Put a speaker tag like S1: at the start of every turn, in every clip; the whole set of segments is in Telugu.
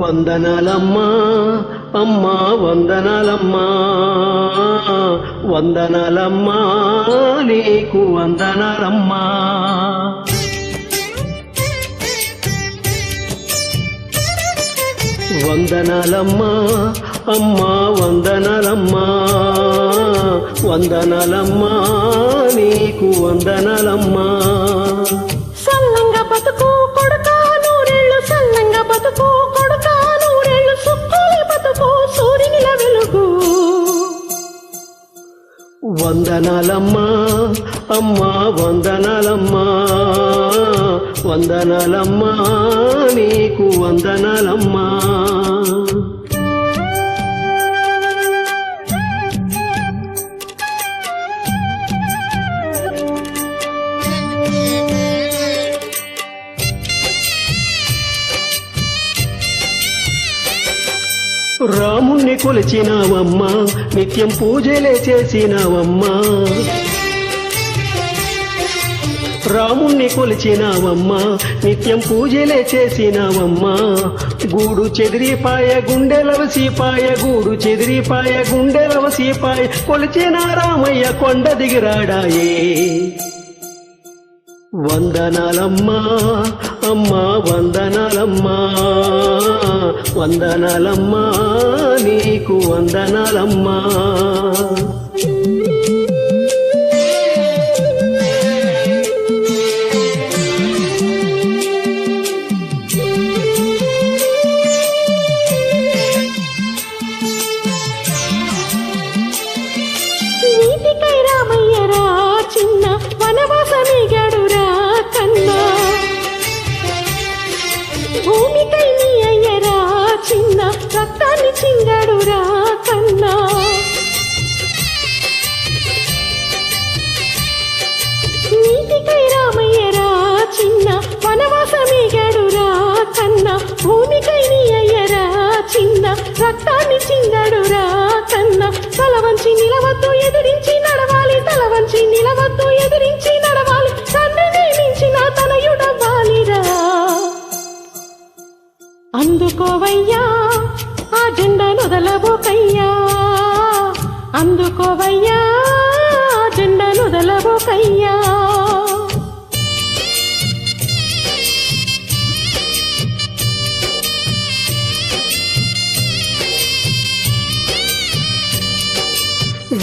S1: వందనాలమ్మా అమ్మా వందనాలమ్మా వందనాలమ్మా నీకు వందనాలమ్మా. వందనాలమ్మా అమ్మా వందనాలమ్మా వందనాలమ్మా నీకు వందనాలమ్మా. వందనాలమ్మా అమ్మా వందనాలమ్మా వందనాలమ్మా నీకు వందనాలమ్మా. రాముణ్ణి కొలిచినావమ్మా నిత్యం పూజలే చేసినావమ్మా. రాముణ్ణి కొలిచినావమ్మా నిత్యం పూజలే చేసినావమ్మా. గూడు చెదిరిపాయ గుండెలవసిపాయ గూడు చెదిరిపాయ గుండెలవసిపాయ కొలిచిన రామయ్య కొండ దిగిరాడాయే. వందనాలమ్మా అమ్మా వందనాలమ్మా వందనాలమ్మా నీకు వందనాలమ్మా.
S2: నీటికై రామయ్యరా చిన్న వనవాసమిగా చిన్న రక్తాన్ని చింగాడురా కన్నా. తల వంచి నిలవద్దు ఎదిరించి నడవాలి. తల వంచి నిలవద్దు ఎదిరించి నడవాలి. తండ్రిని మించిన తనయుడవ్వాలిరా అందుకోవయ్యా ఆ జెండా నొదలబోకయ్యా. అందుకోవయ్యా ఆ జెండా నొదలబోకయ్యా.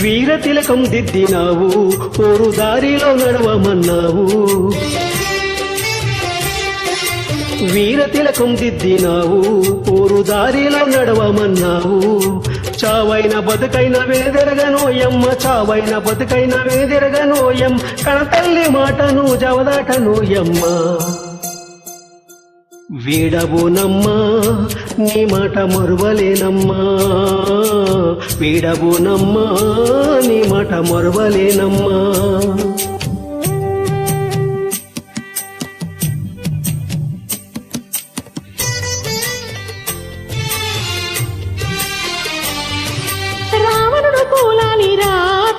S1: వీర తిలకం దిద్దినావు ఓరు దారిలో నడవమన్నావు. వీర తిలకం దిద్దినావు ఓరు దారిలో నడవమన్నావు. చావైన బతుకైన వేదెరగనోయమ్మ చావైన బతుకైన వేదెరగనోయం కణతల్లి మాటను జవదాటనోయమ్మ వీడబోనమ్మా నీ మాట మరువలేనమ్మా. వీడబోనమ్మా నీ మాట మరువలేనమ్మా.
S2: రావణుడు కూలాలిరా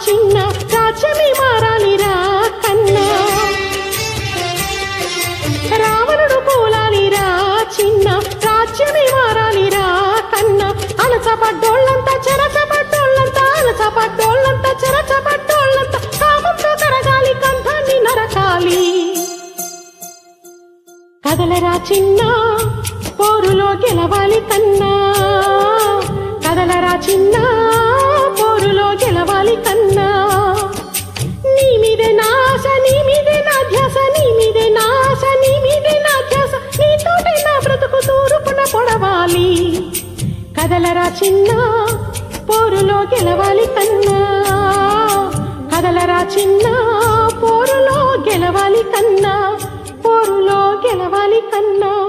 S2: చిన్న రాజ్యమే మారాలిరా కన్నా. రావణుడు కూలాలిరా చిన్న రాజ్యమే మారాలిరా కన్నా. అలసపడ్డోళ్ళంతా చెరచపడ్డోళ్ళంతా అలసపడ్డోళ్ళంతా చెరచపడ్డోళ్ళంతా కామంతో కరగాలి కంఠాన్ని నరకాలి. కదలరా చిన్న పోరులో గెలవాలి కన్నా. కదలరా చిన్న పోరులో గెలవాలి కన్నా. నీ మీదే నా ఆశ నీ మీదే నా ధ్యాస నీ మీదే నా నీ మీదే నా ధ్యాస నీతోటే నా బ్రతుకు తూరుపున పొడవాలి. కదలరా చిన్నా పోరులో గెలవాలి కన్నా. కదలరా చిన్న పోరులో గెలవాలి కన్నా. పోరులో గెలవాలి కన్నా.